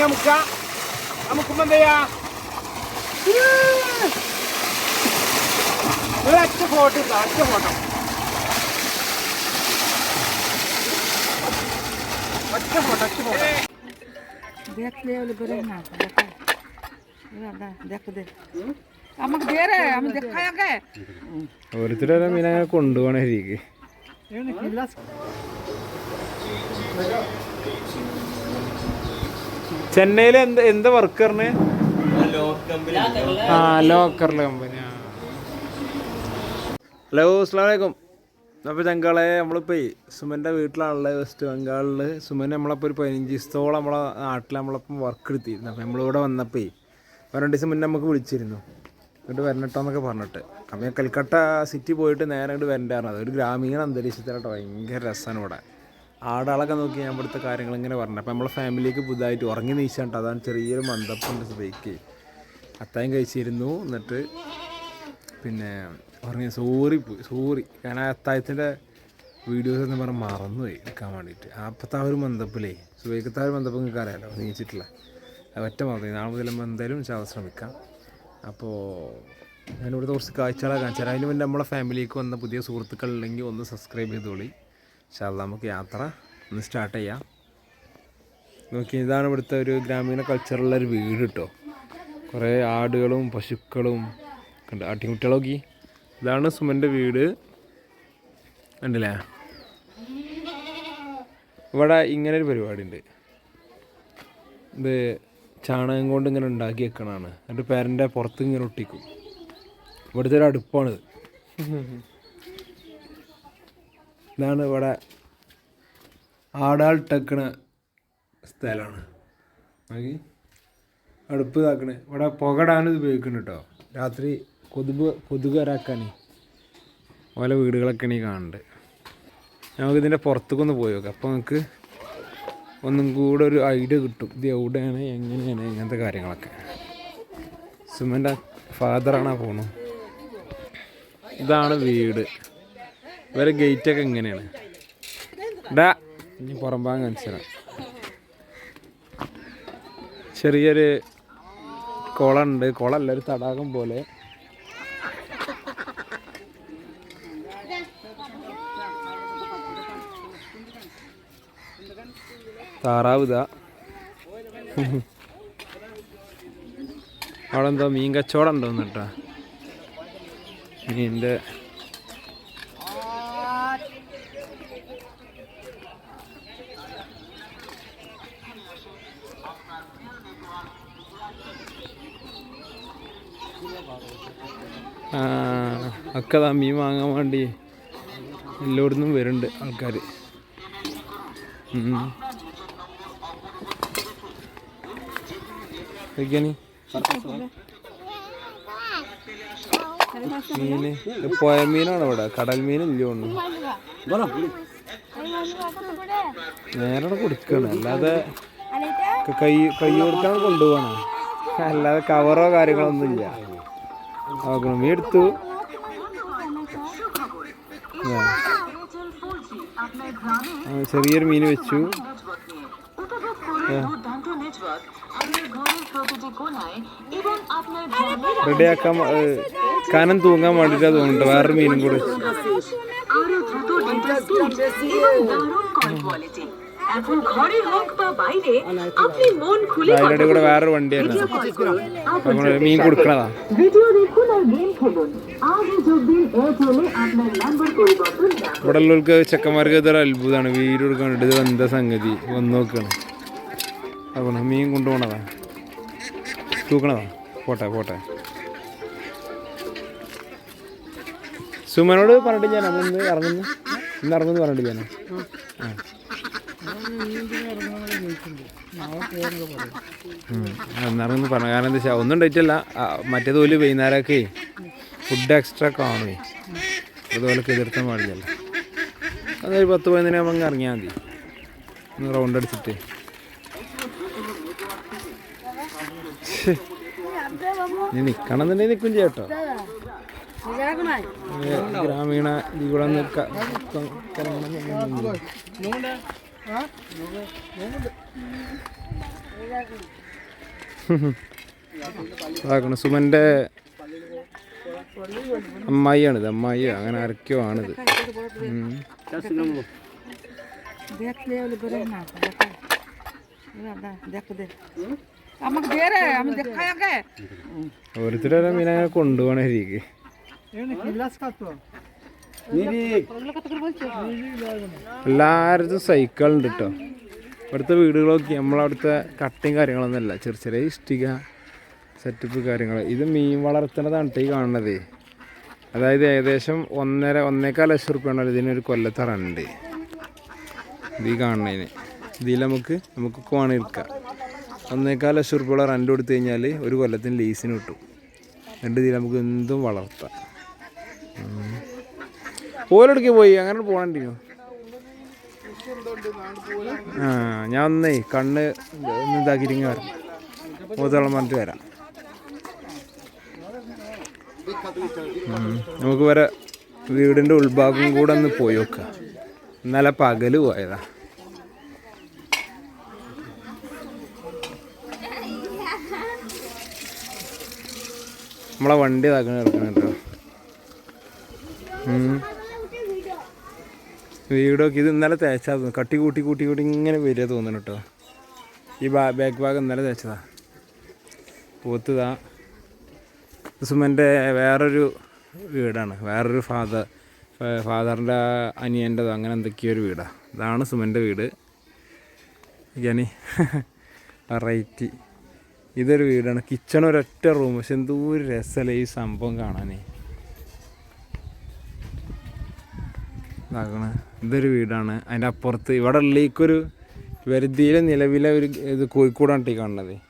മാങ്ങ മുക്ക നമുക്കുമ്പോ എന്ത് ഫോട്ടോ ഇല്ല ഒറ്റ ഫോട്ടോ ഒറ്റ ഫോട്ടോ ഒറ്റ ഫോട്ടോ দেখলে ওলে ചെന്നൈയിൽ എന്ത് എന്താ വർക്കറിന് ആ ലോക്കറിലെ കമ്പനി ഹലോ അസ്ലാമലൈക്കും അപ്പോൾ ചങ്കളെ നമ്മളിപ്പോൾ സുമന്റെ വീട്ടിലാണുള്ളത് വെസ്റ്റ് ബംഗാളിൽ സുമൻ നമ്മളപ്പോൾ ഒരു പതിനഞ്ച് ദിവസത്തോളം നമ്മളെ നാട്ടിൽ നമ്മളപ്പം വർക്ക് എടുത്തിരുന്നു. അപ്പോൾ നമ്മളിവിടെ വന്നപ്പോൾ ഒരു രണ്ട് ദിവസം മുന്നേ നമുക്ക് വിളിച്ചിരുന്നു. എന്നിട്ട് വരണട്ടോന്നൊക്കെ പറഞ്ഞിട്ട്. അപ്പോൾ ഞാൻ കൽക്കട്ട സിറ്റി പോയിട്ട് നേരെ ഇങ്ങോട്ട് വരണ്ടായിരുന്നു ഒരു ഗ്രാമീണ അന്തരീക്ഷത്തിലോട്ട്. ഭയങ്കര രസമാണ് ഇവിടെ. ആടാളൊക്കെ നോക്കി ഞാൻ ഇവിടുത്തെ കാര്യങ്ങൾ ഇങ്ങനെ പറഞ്ഞു അപ്പോൾ നമ്മളെ ഫാമിലിക്ക് പുതുതായിട്ട് ഉറങ്ങി നീച്ചാണ്ട് അതാണ് ചെറിയൊരു മന്ദപ്പുണ്ട് സുബൈക്ക്. അത്തായം കഴിച്ചിരുന്നു. എന്നിട്ട് പിന്നെ പറഞ്ഞു സോറി പോയി സോറി. ഞാൻ ആ അത്തായത്തിന്റെ വീഡിയോസ് എന്ന് പറഞ്ഞാൽ മറന്നുപോയി എടുക്കാൻ വേണ്ടിയിട്ട്. അപ്പത്തെ ആ ഒരു മന്ദപ്പിലേ സുബൈക്കത്തെ ഒരു മന്ദപ്പ് നിങ്ങൾക്ക് അറിയാലോ നീച്ചിട്ടില്ല ഒറ്റ മറന്നു നാളെ മുതൽ എന്തായാലും ചാവാൻ ശ്രമിക്കാം. അപ്പോൾ ഞാനിവിടുത്തെ കുറച്ച് കാഴ്ചകളാണ് കാണിച്ചു തരാം. അതിന് മുന്നേ നമ്മളെ ഫാമിലിക്ക് വന്ന പുതിയ സുഹൃത്തുക്കൾ ഉണ്ടെങ്കിൽ ഒന്ന് സബ്സ്ക്രൈബ് ചെയ്തോളി. പക്ഷേ നമുക്ക് യാത്ര ഒന്ന് സ്റ്റാർട്ട് ചെയ്യാം. നോക്കി ഇതാണ് ഇവിടുത്തെ ഒരു ഗ്രാമീണ കൾച്ചറുള്ള ഒരു വീട് കേട്ടോ കുറേ ആടുകളും പശുക്കളും കണ്ട് ആട്ടിൻകുട്ടികളൊക്കെ ഇതാണ് സുമന്റെ വീട്. കണ്ടില്ലേ? ഇവിടെ ഇങ്ങനെ ഒരു പരിപാടി ഉണ്ട്. ഇത് ചാണകം കൊണ്ട് ഇങ്ങനെ ഉണ്ടാക്കി വെക്കണതാണ്. എന്നിട്ട് പേരന്റെ പുറത്ത് ഇങ്ങനെ ഒട്ടിക്കും. ഇവിടുത്തെ ഒരു അടുപ്പാണിത്. ഇതാണ് ഇവിടെ ആടാൾ ടെക്കണ സ്ഥലമാണ്. നോക്കി. അടുപ്പ് ഇതാക്കണേ ഇവിടെ പുകടാണ് ഇത് ഉപയോഗിക്കുന്നത് കേട്ടോ രാത്രി കൊതുക് കൊതുക് വരാക്കാൻ ഓല വീടുകളൊക്കെയാണ് ഈ കാണുന്നുണ്ട് നമുക്കിതിന്റെ പുറത്തേക്കൊന്ന് പോയി നോക്കാം. അപ്പോൾ നമുക്ക് ഒന്നും കൂടെ ഒരു ഐഡിയ കിട്ടും. ഇത് എവിടെയാണ് എങ്ങനെയാണ് ഇങ്ങനത്തെ കാര്യങ്ങളൊക്കെ. സുമന്റെ ഫാദറാണ് പോണു ഇതാണ് വീട്. ഇവരെ ഗേറ്റൊക്കെ ഇങ്ങനെയാണ്. ഡാ ഇനി പുറം ഭാഗം കാണിച്ചുതരാം ചെറിയൊരു കുളമുണ്ട് കുളമല്ല ഒരു തടാകം പോലെ. താറാവ് ഇതാ. അവിടെ എന്തോ മീൻ കച്ചവടം ഉണ്ടോന്നിട്ടാ മീന്റെ ഒക്കെ മീൻ വാങ്ങാൻ വേണ്ടി എല്ലായിടത്തും വരുന്നുണ്ട് ആൾക്കാർ നോക്കിയാണി മീന് പുഴ മീനാണ് ഇവിടെ? കടൽ മീനില്ല ഒന്ന് കൊടുക്കാണ്. അല്ലാതെ ക- കൈ കൊടുക്കാൻ കൊണ്ടുപോകണം. അല്ലാതെ കവറോ കാര്യങ്ങളോ ഒന്നും ഇല്ല നോക്കണം. മീൻ എടുത്തു. ചെറിയൊരു മീൻ വെച്ചു. റെഡിയാക്കാൻ കനം തൂങ്ങാൻ വേണ്ടിട്ടാ തോന്നുന്നു വേറൊരു മീനും കൂടെ കൂടെ വേറൊരു വണ്ടിയാണ്. മീൻ കൊടുക്കണതാ. ഇവിടെ ഉള്ളവർക്ക് ചെക്കന്മാർക്ക് ഇതൊരു അത്ഭുതമാണ് വീട് കൊടുക്കാൻ ഇത് എന്താ സംഗതി? വന്ന് നോക്കണം. അതുകൊണ്ട് മീൻ കൊണ്ടുപോകണതാ തൂക്കണതാ. പോട്ടെ പോട്ടെ. സുമനോട് പറഞ്ഞിട്ട് ഞാൻ അന്ന് ഇറങ്ങുന്നു. ഇന്ന് ഇറങ്ങുന്നു പറഞ്ഞിട്ട് ഞാൻ. ആ. ഇറങ്ങുന്നു പറഞ്ഞു കാരണം എന്താ വെച്ചാൽ ഒന്നും ഡേറ്റല്ല മറ്റേ തോൽ വൈകുന്നേരമൊക്കെ. ഫുഡ് എക്സ്ട്രാ കാണുമേ അതുപോലെ എതിർത്താൻ പാടില്ലല്ലോ. അതൊരു പത്ത് പതിനൊന്നാകുമ്പോൾ അങ്ങ് ഇറങ്ങിയാൽ മതി. ഒന്ന് റൗണ്ട് അടിച്ചിട്ട്. ഇനി നിൽക്കണം എന്നുണ്ടെങ്കിൽ നിൽക്കും ചേട്ടോ ഗ്രാമീണ ഇവിടെ. ഇതാക്കണം. സുമന്റെ അമ്മായിയാണിത് അമ്മായി. അങ്ങനെ ആരൊക്കെയോ ആണിത്. ഓരോരുത്തരും മീനെ കൊണ്ടുപോകണ രീതിക്ക്. എല്ലായിടത്തും സൈക്കിളുണ്ട് കേട്ടോ ഇവിടുത്തെ വീടുകളൊക്കെ നമ്മളവിടുത്തെ കട്ടിങ് കാര്യങ്ങളൊന്നുമല്ല. ചെറിയ ചെറിയ ഇഷ്ടിക സെറ്റപ്പ് കാര്യങ്ങൾ. ഇത് മീൻ വളർത്തുന്നതാണ് ഈ കാണുന്നത്. അതായത് ഏകദേശം ഒന്നര ഒന്നേക്കാൽ ലക്ഷം റുപ്യാണ് ഇതിനൊരു കൊല്ലത്തെ റണ്ട് ഇത് ഈ കാണുന്നതിന്. ഇതിൽ നമുക്ക് നമുക്ക് കോണി ഇരിക്കാം ഒന്നേക്കാൽ ലക്ഷം റുപ്യയുള്ള റണ്ട് കൊടുത്തു കഴിഞ്ഞാൽ ഒരു കൊല്ലത്തിന് ലീസിന് കിട്ടും. രണ്ട് ഇതിൽ നമുക്ക് എന്തും വളർത്താം. പോലെടുക്കി പോയി. അങ്ങനെ പോകണ്ടിനോ ആ ഞാൻ ഒന്നേ കണ്ണ് ഒന്ന് ഇതാക്കിയിട്ട് വരാം. മൂത്തോളം പറഞ്ഞിട്ട് വരാം. നമുക്ക് വരെ വീടിന്റെ ഉൾഭാഗം കൂടെ ഒന്ന് പോയി നോക്കുക ഇന്നലെ പകൽ പോയതാ. നമ്മളെ വണ്ടി ഇതാക്കണ കിടക്കണോ. വീടൊക്കെ ഇത് ഇന്നലെ തേച്ചാ കട്ടി കൂട്ടി കൂട്ടി കൂട്ടി ഇങ്ങനെ വരിക തോന്നുന്നു കേട്ടോ. ഈ ബാക്ക് ഭാഗം ഇന്നലെ തേച്ചതാ. പോത്തുതാ സുമന്റെ വേറൊരു വീടാണ്. വേറൊരു ഫാദർ ഫാദറിന്റെ അനിയന്റെതോ അങ്ങനെ എന്തൊക്കെയോ ഒരു വീടാണ് ഇതാണ് സുമന്റെ വീട്. ഞാനി വെറൈറ്റി ഇതൊരു വീടാണ്. കിച്ചൺ ഒരൊറ്റ റൂം. പക്ഷെ എന്തോ ഒരു രസമല്ലേ ഈ സംഭവം കാണാനേ. ഇതാക്കണ. ഇതൊരു വീടാണ്. അതിന്റെ അപ്പുറത്ത് ഇവിടെ ഉള്ളിലേക്കൊരു വരുതിയിലെ നിലവിലെ ഒരു ഇത് കോഴിക്കോടാണ് ടീ കാണുന്നത്.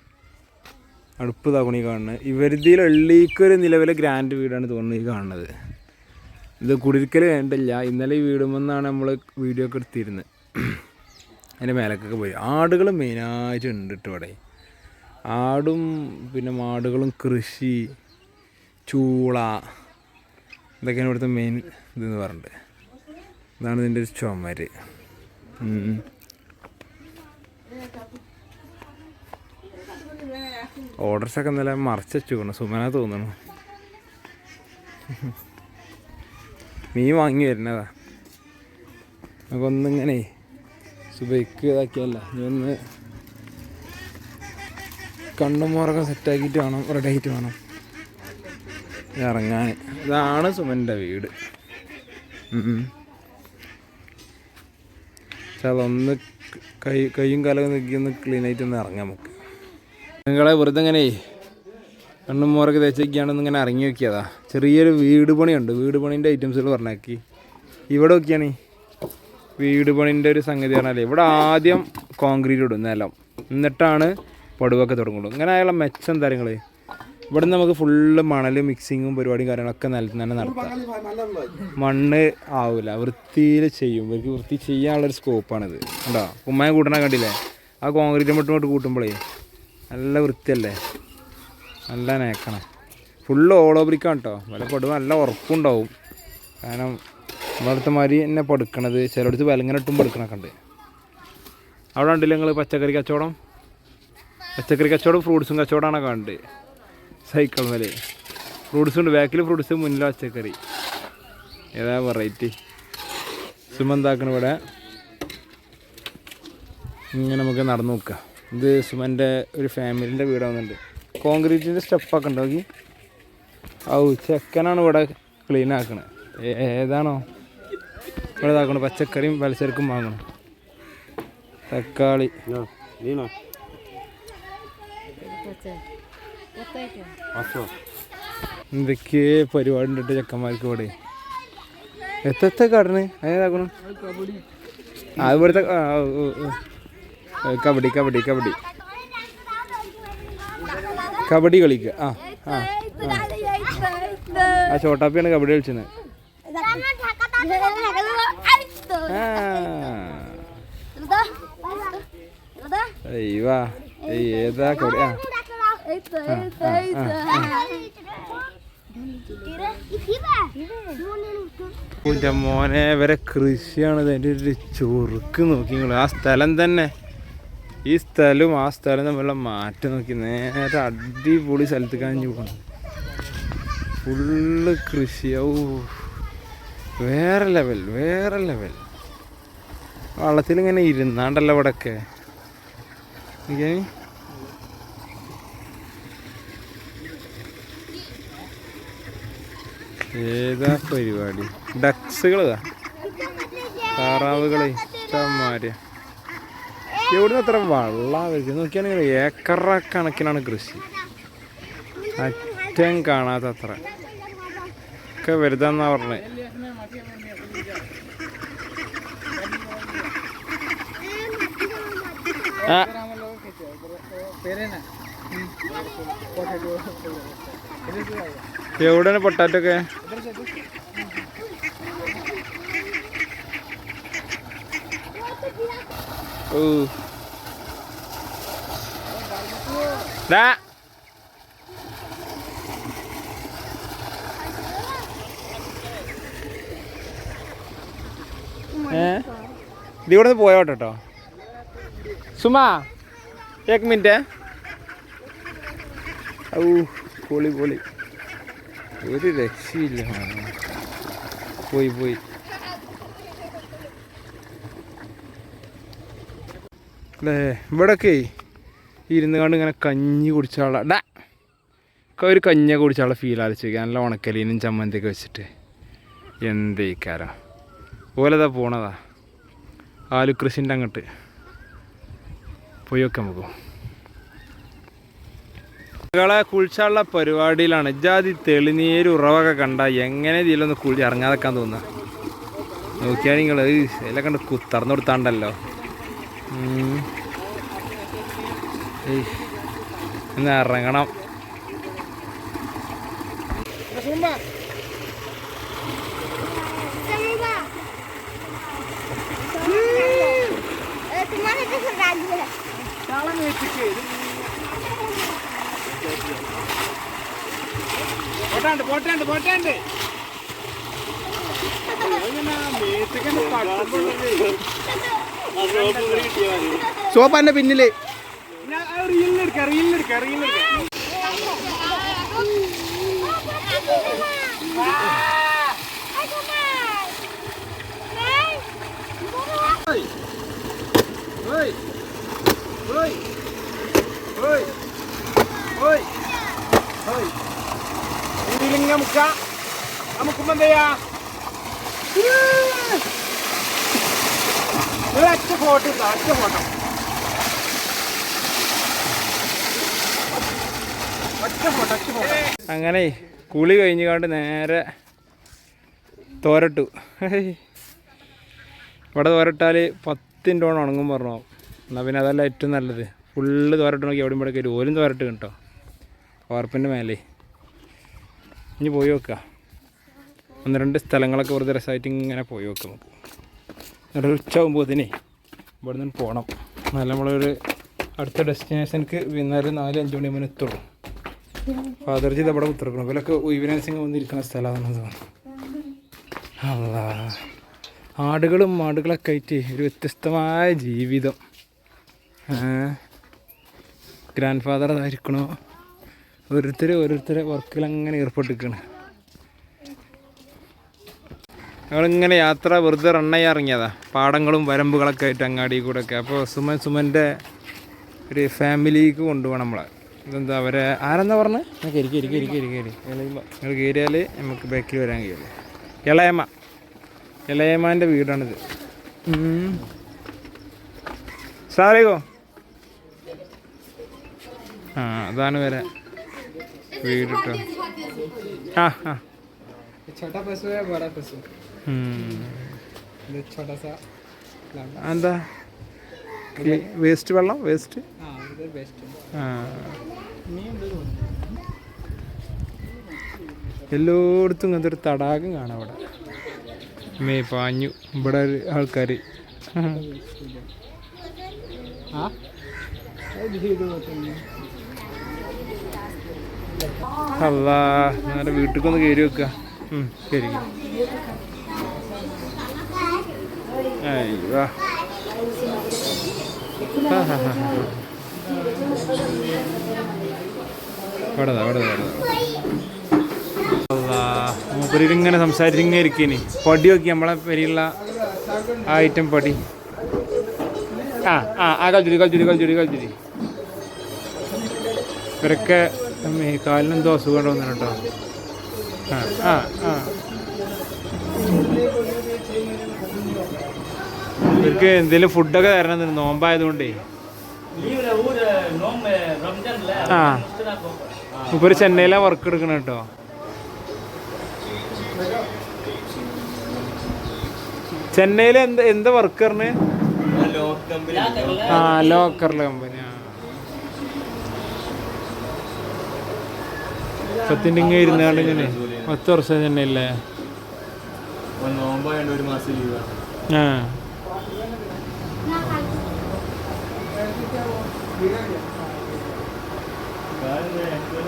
അടുപ്പ് ഇതാക്കണ ഈ കാണുന്നത്. ഈ വരുതിയിലെ ഉള്ളിലേക്കൊരു നിലവിലെ ഗ്രാൻഡ് വീടാണ് തോന്നുന്നത് ഈ കാണുന്നത്. ഇത് കുടിരിക്കൽ വേണ്ടില്ല. ഇന്നലെ ഈ വീടുമെന്നാണ് നമ്മൾ വീഡിയോ ഒക്കെ എടുത്തിരുന്നത്. അതിന്റെ മേലക്കൊക്കെ പോയി. ആടുകൾ മെയിനായിട്ട് ഉണ്ട് കേട്ടോ ഇവിടെ ആടും പിന്നെ മാടുകളും കൃഷി ചൂള ഇതൊക്കെയാണ് ഇവിടുത്തെ മെയിൻ ഇതെന്ന് പറഞ്ഞിട്ട്. ഇതാണ് ഇതിന്റെ ഒരു ചുമര്. ഉം. ഓർഡർസ് ഒക്കെ ഇന്നലെ മറച്ച് വെച്ചു സുമന തോന്നുന്നു. മീൻ വാങ്ങി വരുന്നതാ. നമുക്കൊന്നിങ്ങനെ സുബൈക്ക് ഇതാക്കിയല്ല നീ ഒന്ന് കണ്ണും മോറൊക്കെ സെറ്റാക്കിയിട്ട് വേണം റെഡി ആയിട്ട് വേണം ഇറങ്ങാൻ. ഇതാണ് സുമന്റെ വീട്. ചില ഒന്ന് കൈ കൈയും കാലൊക്കെ നീക്കി ഒന്ന് ക്ലീൻ ആയിട്ട് ഒന്ന് ഇറങ്ങാം നമുക്ക്. നിങ്ങളെ വെറുതെ ഇങ്ങനെ കണ്ണും മോറൊക്കെ തേച്ചൊക്കെയാണെന്ന് ഇങ്ങനെ ഇറങ്ങി നോക്കിയതാ. ചെറിയൊരു വീട് പണിയുണ്ട്. വീട് പണീന്റെ ഐറ്റംസുകൾ പറഞ്ഞാക്കി. ഇവിടെ നോക്കിയാണ് വീട് പണിന്റെ ഒരു സംഗതി പറഞ്ഞാലേ ഇവിടെ ആദ്യം കോൺക്രീറ്റ് ഇടും നിലം. എന്നിട്ടാണ് പടുവൊക്കെ തുടങ്ങുള്ളൂ. ഇങ്ങനെ ആയുള്ള മെച്ചം കാര്യങ്ങൾ ഇവിടെ നമുക്ക് ഫുള്ള് മണൽ മിക്സിങ്ങും പരിപാടിയും കാര്യങ്ങളൊക്കെ നിലത്ത് തന്നെ നടത്താം. മണ്ണ് ആവില്ല വൃത്തിയിൽ ചെയ്യും. ഇവർക്ക് വൃത്തി ചെയ്യാനുള്ളൊരു സ്കോപ്പാണിത് ഉണ്ടോ ഉമ്മയെ കൂട്ടണ കണ്ടില്ലേ? ആ കോൺക്രീറ്റ് മട്ടും ഇങ്ങോട്ട് കൂട്ടുമ്പോഴേ നല്ല വൃത്തിയല്ലേ? നല്ല നേക്കണം ഫുള്ള് ഓളോ ബ്രിക്കാണ് കേട്ടോ വില പടുവ നല്ല ഉറപ്പുണ്ടാവും കാരണം നമ്മളടുത്ത മാതിരി തന്നെ പടുക്കണത്. ചിലടത്ത് വിലങ്ങനെ ഇട്ടും പടുക്കണൊക്കെ ഉണ്ട്. അവിടെ ഉണ്ടല്ലോ നിങ്ങൾ പച്ചക്കറി കച്ചവടം? പച്ചക്കറി കച്ചവടം ഫ്രൂട്ട്സും കച്ചവടമാണ് കണ്ട്. സൈക്കിൾ മേലെ. ഫ്രൂട്ട്സ് ഉണ്ട്. ബാക്കിൽ ഫ്രൂട്ട്സ് മുന്നിൽ പച്ചക്കറി. ഏതാ വെറൈറ്റി ഇവിടെ. ഇങ്ങനെ നമുക്ക് നടന്നു നോക്കാം. ഇത് സുമന്റെ ഒരു ഫാമിലിന്റെ വീടാവുന്നുണ്ട്. കോൺക്രീറ്റിന്റെ സ്റ്റെപ്പൊക്കെ ഉണ്ടാക്കി ഔ ചെക്കനാണ് ഇവിടെ ക്ലീൻ ആക്കണത് ഏതാണോ? ഇവിടെ ഇതാക്കണം പച്ചക്കറിയും പലചരക്കും വാങ്ങണം. തക്കാളി. എന്തൊക്കെ പരിപാടി ഉണ്ട് ചെക്കന്മാർക്ക് ഇവിടെ? എത്ര ഇവിടുത്തെ ആ, ഓ, ഓ, ഓ. കബഡി കബഡി കബഡി. കബഡി കളിക്കുക ആ ആ ചോട്ടാപ്പിയാണ് കബഡി കളിച്ചത്. ഏതാ കബഡി ആ മോനെ വരെ കൃഷിയാണ് എന്റെ ഒരു ചുറുക്ക് നോക്കി ആ സ്ഥലം തന്നെ. ഈ സ്ഥലവും ആ സ്ഥലവും തമ്മിലുള്ള മാറ്റം നോക്കി നേരെ അടിപൊളി സ്ഥലത്ത് കാഞ്ഞു പോകണം. ഫുള്ള് കൃഷി. ഓ വേറെ ലെവൽ വേറെ ലെവൽ വള്ളത്തിൽ ഇങ്ങനെ ഇരുന്നാണ്ടല്ലോ ഇവിടെയൊക്കെ ഒക്കെ ഏതാ പരിപാടി? ഡക്സുകളാ താറാവുകളെ ഇഷ്ടംമാര് എവിടുന്ന് അത്ര വെള്ളം വരുന്നത് നോക്കിയാണെങ്കിൽ ഏക്കറ കണക്കിനാണ് കൃഷി. അറ്റം കാണാത്ത അത്ര ഒക്കെ വരുതാന്നാ പറഞ്ഞത് എവിടെയാണ് പൊട്ടാറ്റോ ഒക്കെ đã. ഏ നിന്ന് പോയോട്ടെ കേട്ടോ? സുമാ ഏക് മിനിറ്റ്. ഔ പൊളി പൊളി. ഒരു രക്ഷയില്ല. പോയി പോയി. അല്ലേ ഇവിടൊക്കെ ഇരുന്ന് കണ്ട് ഇങ്ങനെ കഞ്ഞി കുടിച്ചാള ഡാ ഒരു കഞ്ഞ കുടിച്ചാളെ ഫീൽ ആലോചിച്ച് വയ്ക്കുക നല്ല ഉണക്കലീനും ചമ്മന്തിയൊക്കെ വെച്ചിട്ട്. എന്തേക്കാരാ ഓലതാ പോണതാ. ആലു കൃഷിന്റെ അങ്ങോട്ട് പോയി ഒക്കെ നമുക്ക് മകളെ കുളിച്ചാളുള്ള പരിപാടിയിലാണ്. ജാതി തെളിനീര് ഉറവൊക്കെ കണ്ട എങ്ങനെ ഇതിലൊന്ന് കുളി ഇറങ്ങാതെക്കാൻ തോന്നുക നോക്കിയാൽ നിങ്ങൾ ഇതിലെ കണ്ട് കുത്തറന്നു കൊടുത്താണ്ടല്ലോ. ഒന്ന് ഇറങ്ങണം. പോട്ടാണ്ട് പോട്ടാണ്ട് പോട്ടാണ്ട്. മേത്തക്കന്നെ പട്ടുമ്പോഴേ സോപ്പാന്റെ പിന്നിൽ. ഞാൻ ആ റീലിനെടുക്കാം ഒരൊറ്റ ഫോട്ടോ ഇല്ല അച്ഛ ഫോട്ടോ. അങ്ങനെ കുളി കഴിഞ്ഞ് കൊണ്ട് നേരെ തോരട്ടു. ഇവിടെ തോരട്ടാൽ പത്തിന്റെ ഓണം ഉണങ്ങും പറഞ്ഞു. എന്നാൽ പിന്നെ അതല്ല ഏറ്റവും നല്ലത്. ഫുള്ള് തോരട്ട് നോക്കി എവിടെയും ഇവിടെ കയറി. ഓരും തോരട്ട് കേട്ടോ ഓർപ്പിന്റെ മേലെ. ഇനി പോയി വെക്കുക ഒന്ന് രണ്ട് സ്ഥലങ്ങളൊക്കെ വെറുതെ രസമായിട്ട് ഇങ്ങനെ പോയി വെക്കുക നമുക്ക്. എന്നിട്ട് ഒരു ഉച്ച ആകുമ്പോഴത്തേനെ ഇവിടെ നിന്ന് പോകണം നല്ല നമ്മളൊരു അടുത്ത ഡെസ്റ്റിനേഷനിക്ക് ഒരു നാല് അഞ്ച് മണി മുന്നേ എത്തുള്ളൂ. ഫാദർജി ഇത് അവിടെ ഉത്തരക്കണം ഇവരൊക്കെ സിംഗ് വന്നിരിക്കുന്ന സ്ഥലമാണെന്ന് അല്ല ആടുകളും ആടുകളൊക്കെ ആയിട്ട് ഒരു വ്യത്യസ്തമായ ജീവിതം. ഗ്രാൻഡ് ഫാദർ അതായിരിക്കണോ ഓരോരുത്തർ ഓരോരുത്തരെ വർക്കിൽ അങ്ങനെ ഏർപ്പെട്ടിരിക്കണ്. ഞങ്ങളിങ്ങനെ യാത്ര വെറുതെ റൺ ചെയ്യാൻ ഇറങ്ങിയതാ പാടങ്ങളും വരമ്പുകളൊക്കെ ആയിട്ട് അങ്ങാടി കൂടെ ഒക്കെ അപ്പോൾ സുമൻ സുമൻ്റെ ഒരു ഫാമിലിക്ക് കൊണ്ടുപോകണം നമ്മളെ ഇതെന്താ അവരെ ആരെന്താ പറഞ്ഞത് ഞാൻ ഇരിക്കും ഇരിക്കും ഇരിക്കും ഇരിക്കും ഇരിക്കും നിങ്ങൾ കയറിയാൽ നമുക്ക് ബാക്കിൽ വരാൻ കഴിയുള്ളൂ ഇളയമ്മ ഇളയമ്മാൻ്റെ വീടാണിത് സാറേക്കോ ആ അതാണ് വരെ വീട് കേട്ടോ ആ ആ छोटा पशु है बड़ा पशु ഉം. ये छोटा सा എന്താ വേസ്റ്റ് വെള്ളം? വേസ്റ്റ്? എല്ലായിടത്തും ഇങ്ങനത്തെ ഒരു തടാകം കാണാം അവിടെ. മേ പാഞ്ഞു. ഇവിടെ ആൾക്കാർ അല്ല നേരെ വീട്ടിൽ കയറി വെക്കുക ശരി. അയ്യോ ഇവിടെ മൂപ്പരിൽ ഇങ്ങനെ സംസാരിച്ചിങ്ങനെ ഇരിക്കേനി. പൊടി നോക്കി നമ്മളെ പെരിയുള്ള ആ ഐറ്റം പൊടി. ആ ആ ആ കളിച്ചുരി കളിച്ചുരി കളിച്ചുരി കളിച്ചുരി ഇവരൊക്കെ കാലിനെന്തോ അസുഖം ഉണ്ടോ കേട്ടോ. ആ ആ ആ. ഇവർക്ക് എന്തെങ്കിലും ഫുഡൊക്കെ തരണം നോമ്പായതുകൊണ്ടേ. ആ ഇപ്പൊ ഒരു ചെന്നൈയിലാ വർക്ക് എടുക്കണം കേട്ടോ. ചെന്നൈയിൽ എന്ത് എന്താ വർക്ക് ആ ലോക്കർ കമ്പനി ആ. പത്തിന്റെ ഇങ്ങനെ ഇരുന്നാണ്ട് ഇങ്ങനെ പത്ത് വർഷം ചെന്നൈയില്ലേ ഒരു മാസം ലീവാണ്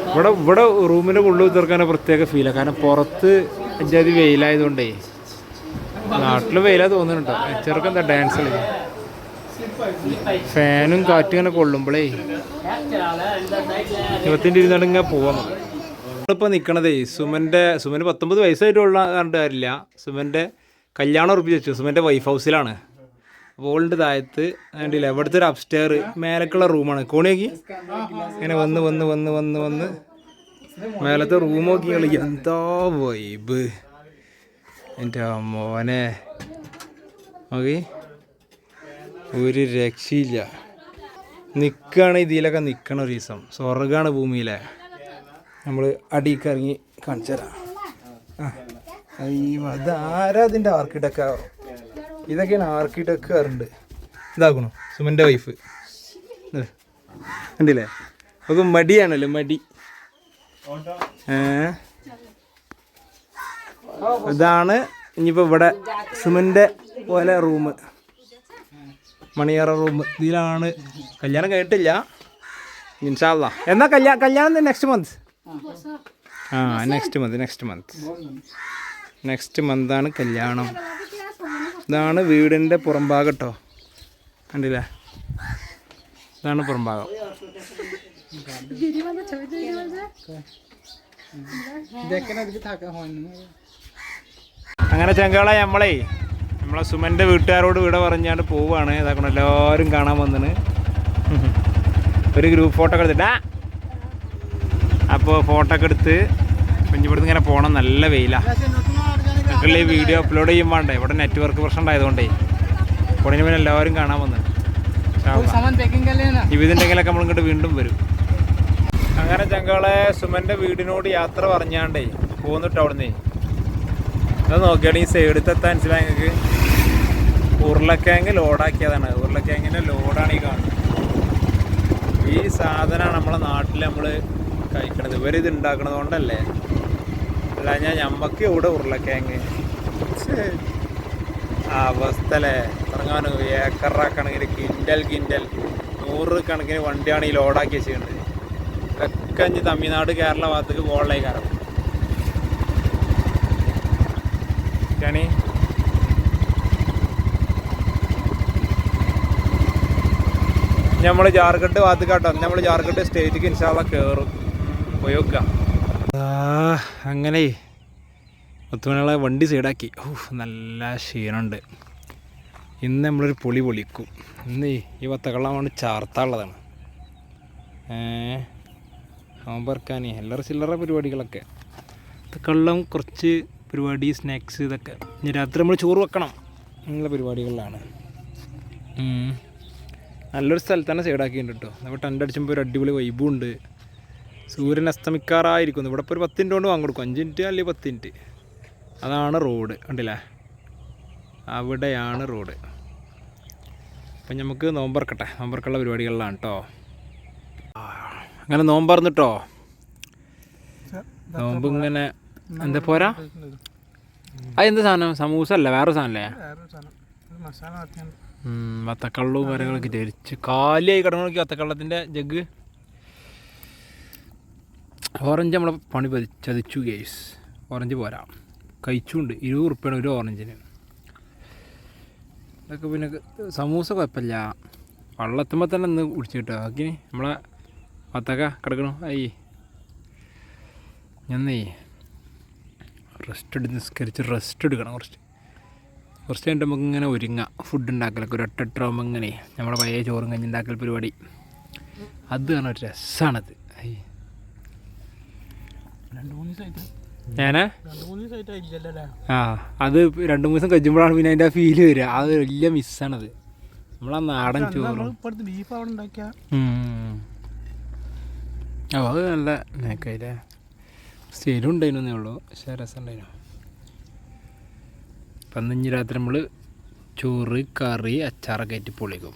ഇവിടെ ഇവിടെ റൂമിന് ഉള്ളിൽ തീർക്കാൻ പ്രത്യേക ഫീലാണ് കാരണം പുറത്ത് അഞ്ചാതി വെയിലായതുകൊണ്ടേ. നാട്ടിൽ വെയിലാ തോന്നുന്നുണ്ടോ. ചെറുക്കം എന്താ ഡാൻസ് കളി ഫാനും കാറ്റും ഇങ്ങനെ കൊള്ളുമ്പോഴേ ഇരുപത്തിന്റെ ഇരുന്നാണ്ട് ഇങ്ങനെ പോവാം നമ്മളിപ്പോൾ നിൽക്കണതേ സുമന്റെ സുമന് പത്തൊമ്പത് വയസ്സായിട്ടുള്ള കണ്ടുകാരില്ല സുമന്റെ കല്യാണം ഉറപ്പിച്ച് വെച്ചു. സുമന്റെ വൈഫ് ഹൗസിലാണ് വോളിന്റെ താഴത്ത് വേണ്ടിയില്ല ഇവിടുത്തെ ഒരു അപ്സ്റ്റെയർ മേലക്കുള്ള റൂമാണ് കോണിയാക്കി ഇങ്ങനെ വന്ന് വന്ന് വന്ന് വന്ന് വന്ന് മേലത്തെ റൂം നോക്കി കളിക്കുക എന്താ വൈബ് എന്റെ മോനെ. ഓക്കെ ഒരു രക്ഷയില്ല. നിൽക്കുകയാണ് ഇതിലൊക്കെ നിൽക്കണ ഒരു ദിവസം. സ്വർഗമാണ് ഭൂമിയിലെ. നമ്മൾ അടിക്ക് ഇറങ്ങി കാണിച്ചു തരാം. ആ അയ്യോ അതാരാ അതിന്റെ ആർക്കിടെക്ക ഇതൊക്കെയാണ് ആർക്കിടെക്കാറുണ്ട് ഇതാക്കണോ സുമന്റെ വൈഫ് ഉണ്ടല്ലേ നമുക്ക് മടിയാണല്ലോ മടി. ഏ? ഇതാണ് ഇനിയിപ്പോൾ ഇവിടെ സുമന്റെ പോലെ റൂം മണിയറ റൂം ഇതിലാണ് കല്യാണം കഴിഞ്ഞിട്ടില്ല. ഇൻഷാല്ല എന്നാൽ കല്യാണം കല്യാണം നെക്സ്റ്റ് മന്ത് ആ next month next month next മന്താണ് കല്യാണം. ഇതാണ് വീടിന്റെ പുറംഭാഗം കേട്ടോ കണ്ടില്ലേ? ഇതാണ് പുറംഭാഗം. അങ്ങനെ ചെങ്കളെ നമ്മളെ നമ്മളെ സുമന്റെ വീട്ടുകാരോട് ഇവിടെ പറഞ്ഞാണ്ട് പോവാണ്. ഇതാക്കണം എല്ലാവരും കാണാൻ വന്നിന്. ഒരു ഗ്രൂപ്പ് ഫോട്ടോ എടുത്തിട്ടാ അപ്പോൾ ഫോട്ടോ ഒക്കെ എടുത്ത് കുഞ്ഞിപ്പുറത്ത് ഇങ്ങനെ പോകണം നല്ല വെയിലാണ് ഞങ്ങൾ ഈ വീഡിയോ അപ്ലോഡ് ചെയ്യും വേണ്ടേ ഇവിടെ നെറ്റ്വർക്ക് പ്രശ്നം ഉണ്ടായതുകൊണ്ടേ. പൊടിന് പിന്നെ എല്ലാവരും കാണാൻ വന്നു ഇവിതുണ്ടെങ്കിലൊക്കെ നമ്മൾ ഇങ്ങോട്ട് വീണ്ടും വരും. അങ്ങനെ ചങ്കളെ സുമന്റെ വീടിനോട് യാത്ര പറഞ്ഞാണ്ടേ പോന്നിട്ട് അവിടുന്ന്. അത് നോക്കിയാൽ ഈ സൈഡിൽ എത്താൻ മനസ്സിലായി ഞങ്ങൾക്ക് ഉരുളക്കിഴങ്ങ് ലോഡാക്കിയതാണ് ഉരുളക്കിഴങ്ങിന്റെ ലോഡാണ് ഈ കാണുന്നത്. ഈ സാധനമാണ് നമ്മളെ നാട്ടിൽ നമ്മൾ കഴിക്കണത്. ഇവരിത് ഉണ്ടാക്കണത് കൊണ്ടല്ലേ? അല്ല ഞാൻ ഞമ്മക്ക് ഇവിടെ ഉരുളക്കിഴങ്ങ്. ഛേ. ആ അവസ്ഥല്ലേ ഇറങ്ങാൻ ഏക്കറ കണക്കിന് കിൻഡൽ കിൻഡൽ. നൂറ് കണക്കിന് വണ്ടിയാണ് ഈ ലോഡാക്കി വെച്ചിട്ടുണ്ട് ഇതൊക്കെ ഇനി തമിഴ്നാട് കേരള ഭാഗത്തേക്ക് പോകാനുള്ള കാരണം. ണി നമ്മൾ ജാർഖണ്ഡ് ഭാഗത്ത് കാട്ടോ നമ്മൾ ജാർഖണ്ഡ് സ്റ്റേറ്റിക്ക് ഇൻഷാള്ള കയറും പോയി നോക്കാം അങ്ങനെ ഒത്തുമണികളെ വണ്ടി സൈഡാക്കി. ഓ നല്ല ക്ഷീണമുണ്ട്. ഇന്ന് നമ്മളൊരു പൊളി പൊളിക്കും. ഇന്ന് ഈ വത്തക്കള്ളമാണ് ചാർത്താനുള്ളതാണ്. ഏ നോമ്പറക്കാൻ എല്ലാവരും ചില്ലറ പരിപാടികളൊക്കെ. വത്തക്കള്ളം കുറച്ച് പരിപാടി സ്നാക്സ് ഇതൊക്കെ. ഇനി രാത്രി നമ്മൾ ചോറ് വെക്കണം അങ്ങനെയുള്ള പരിപാടികളിലാണ്. നല്ലൊരു സ്ഥലത്താണ് സൈഡാക്കിയിട്ടുണ്ട് കേട്ടോ. നമ്മൾ ടെന്റ് അടിച്ചുമ്പോൾ ഒരു അടിപൊളി വൈബും ഉണ്ട്. സൂര്യൻ അസ്തമിക്കാറായിരിക്കുന്നു. ഇവിടെ ഇപ്പോൾ ഒരു പത്ത് മിനിറ്റ് കൊണ്ട് വാങ്ങി കൊടുക്കും. അഞ്ച് മിനിറ്റ് അല്ലെങ്കിൽ പത്ത് മിനിറ്റ്? അതാണ് റോഡ്. കണ്ടില്ലേ? അവിടെയാണ് റോഡ്. അപ്പം നമുക്ക് നോമ്പറക്കട്ടെ. നോമ്പറക്കുള്ള പരിപാടികളിലാണ് കേട്ടോ അങ്ങനെ നോമ്പറന്നിട്ടോ? നോമ്പ് ഇങ്ങനെ എന്താ പോരാ? അത് എന്ത് സാധനം? സമൂസ അല്ല? വേറെ സാധനമല്ലേ വത്തക്കള്ളും വത്തക്കള്ളവും കാര്യങ്ങളൊക്കെ ധരിച്ച് കാലിയായി കിടന്നു നോക്കി വത്തക്കള്ളത്തിന്റെ ജഗ്. ഓറഞ്ച് നമ്മളെ പണി ചതിച്ചു ഗേസ് ഓറഞ്ച് പോരാ. കഴിച്ചുണ്ട് ഇരുപത് ഉറുപ്പ്യാണ് ഒരു ഓറഞ്ചിന്. ഇതൊക്കെ പിന്നെ സമൂസ കുഴപ്പമില്ല. വള്ളെത്തുമ്പോൾ തന്നെ ഒന്ന് കുടിച്ചു കിട്ടുക. ബാക്കി നമ്മളെ പത്തക്ക കിടക്കണു. അയ്യേ ഞാനേ റെസ്റ്റ് എടുത്ത് നിസ്കരിച്ച് റെസ്റ്റ് എടുക്കണം കുറച്ച്. കുറച്ച് കഴിഞ്ഞിട്ട് നമുക്ക് ഇങ്ങനെ ഒരുങ്ങാം. ഫുഡ് ഉണ്ടാക്കലൊക്കെ ഒരു ഒട്ടെട്ടാകുമ്പോൾ ഇങ്ങനെ നമ്മുടെ പഴയ ചോറും കഞ്ഞി ഉണ്ടാക്കൽ പരിപാടി. അത് കാരണം ഒരു രസമാണത് അയ്യേ രണ്ട് മൂന്ന് ദിവസമായിട്ട് ഞാനാ രണ്ട് മൂന്ന് ദിവസമായിട്ട് ആയില്ലല്ലേ ആ അത് രണ്ട് മൂന്ന് ദിവസം കഴിയുമ്പോഴാണ് പിന്നെ അതിന്റെ ആ ഫീൽ വരിക. അത് വലിയ മിസ്സാണത് നമ്മളാ നാടൻ ചോറ്. അത് നല്ല നേക്കായില്ലേ സ്ഥിരം ഉണ്ടായിരുന്നേ ഉള്ളൂ. പക്ഷേ രസം ഉണ്ടായിരുന്നു രാത്രി നമ്മൾ ചോറ് കറി അച്ചാറൊക്കെ ആയിട്ട് പൊളിക്കും.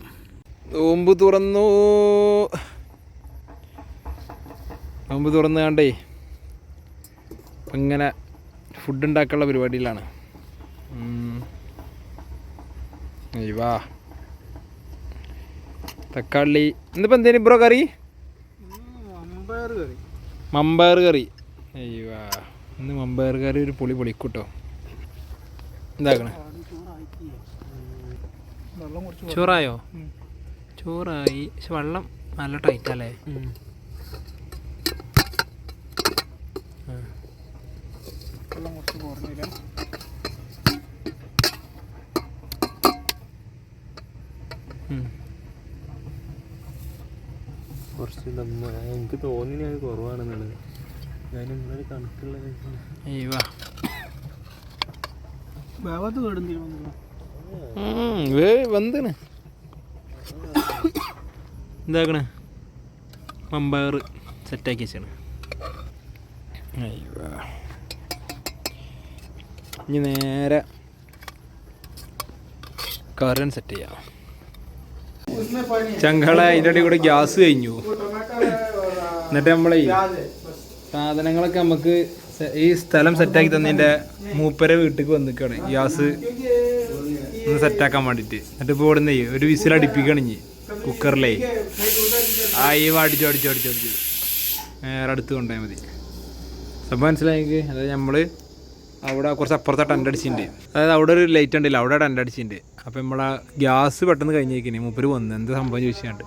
നോമ്പ് തുറന്നു. നോമ്പ് തുറന്നു കണ്ടേ. ഇപ്പം ഇങ്ങനെ ഫുഡ് ഉണ്ടാക്കാനുള്ള പരിപാടിയിലാണ്. വാ. തക്കാളി ഇന്നിപ്പോൾ എന്തേലും ബ്രോ കറി? മമ്പയർ കറി. അയ്യോ ഇന്ന് മമ്പയർ കറി ഒരു പൊളി പൊളിക്കൂട്ടോ. എന്താക്കണേ? ചോറായോ. ചോറായി. പക്ഷെ വെള്ളം നല്ല ടൈറ്റല്ലേ വെള്ളം കുറച്ച് എനിക്ക് തോന്നി അത് കുറവാണെന്നുള്ളത്. ഞാൻ നിങ്ങളൊരു കണക്കുള്ള തീരുമാനിക്കുന്നു വന്താണ് എന്താക്കണേ മമ്പയർ സെറ്റാക്കി വെച്ചാണ് അയ്യോ ഇനി നേരെ കറൻ സെറ്റ് ചെയ്യാം. ചങ്കള അതിന്റെ ഇടയിൽ കൂടെ ഗ്യാസ് കഴിഞ്ഞു. എന്നിട്ട് നമ്മളെ സാധനങ്ങളൊക്കെ നമുക്ക് ഈ സ്ഥലം സെറ്റാക്കി തന്നതിന്റെ മൂപ്പര വീട്ടിലേക്ക് വന്നിക്കാണ്. ഗ്യാസ് ഒന്ന് സെറ്റാക്കാൻ വേണ്ടിയിട്ട് എന്നിട്ട് ഇപ്പോൾ ഇവിടെ നിന്ന് ഒരു വിസിൽ അടിപ്പിക്കണം ഇനി കുക്കറിലേ. ആയി അടിച്ചു അടിച്ചു അടിച്ചു അടിച്ചു. നേരെ അടുത്ത് കൊണ്ടുപോയാൽ മതി. സംഭവം മനസ്സിലായെങ്കിൽ അതായത് നമ്മൾ അവിടെ കുറച്ച് അപ്പുറത്തെ ടെന്റ് അടിച്ചിട്ടുണ്ട്. അതായത് അവിടെ ഒരു ലൈറ്റ് ഉണ്ടല്ലോ അവിടെ ടെന്റ് അടിച്ചിട്ടുണ്ട്. അപ്പോൾ നമ്മളെ ഗ്യാസ് പെട്ടെന്ന് കഴിഞ്ഞേക്കിനി മൂപ്പര് വന്ന് എന്ത് സംഭവം ചോദിച്ചാണ്ട്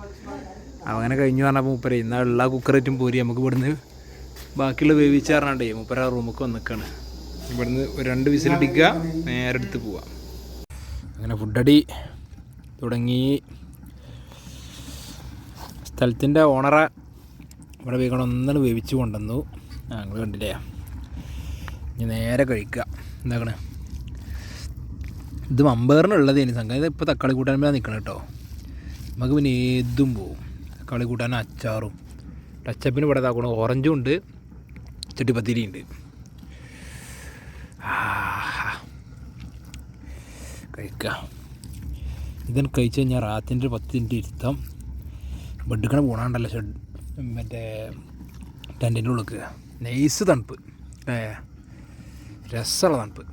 അങ്ങനെ കഴിഞ്ഞു പറഞ്ഞപ്പോൾ മൂപ്പര് എന്നാൽ ഉള്ള കുക്കറേറ്റും പോരി നമുക്ക് ഇവിടുന്ന് ബാക്കിയുള്ള വേവിച്ച് പറഞ്ഞാണ്ടേ ആ റൂമൊക്കെ വന്നിക്കാണ്. ഇവിടുന്ന് രണ്ട് വിസിലടിക്കുക നേരെ എടുത്ത് പോവാം. അങ്ങനെ ഫുഡടി തുടങ്ങി. സ്ഥലത്തിന്റെ ഓണറെ ഇവിടെ വേഗം ഒന്നാണ് വേവിച്ച് കൊണ്ടുവന്നു. ഞങ്ങൾ കണ്ടില്ലേ? ഇനി നേരെ കഴിക്കുക. എന്താക്കണേ? ഇത് മമ്പേറിനുള്ളത് ഇനി സംഗതി. ഇപ്പോൾ തക്കാളി കൂട്ടാൻ നിൽക്കണം കേട്ടോ നമുക്ക് പിന്നെ ഏതും പോവും. തക്കാളി കൂട്ടാനും അച്ചാറും. ടച്ചപ്പിന് ഇവിടെ താക്കണം ഓറഞ്ചും ഉണ്ട്. ചട്ടിപ്പത്തിരി ഉണ്ട്. കഴിക്കുക. ഇതൊന്ന് കഴിച്ച് കഴിഞ്ഞാൽ റാത്തിന്റെ ഒരു പത്ത് മിനിറ്റ് ഇരുത്താം. ബെഡിക്കണ പോണാണ്ടല്ലോ ഷെഡ് മറ്റേ ടെന്റിന്റെ ഉള്ളിൽ നൈസ് തണുപ്പ്. ഏ. രസമുള്ള തണുപ്പ്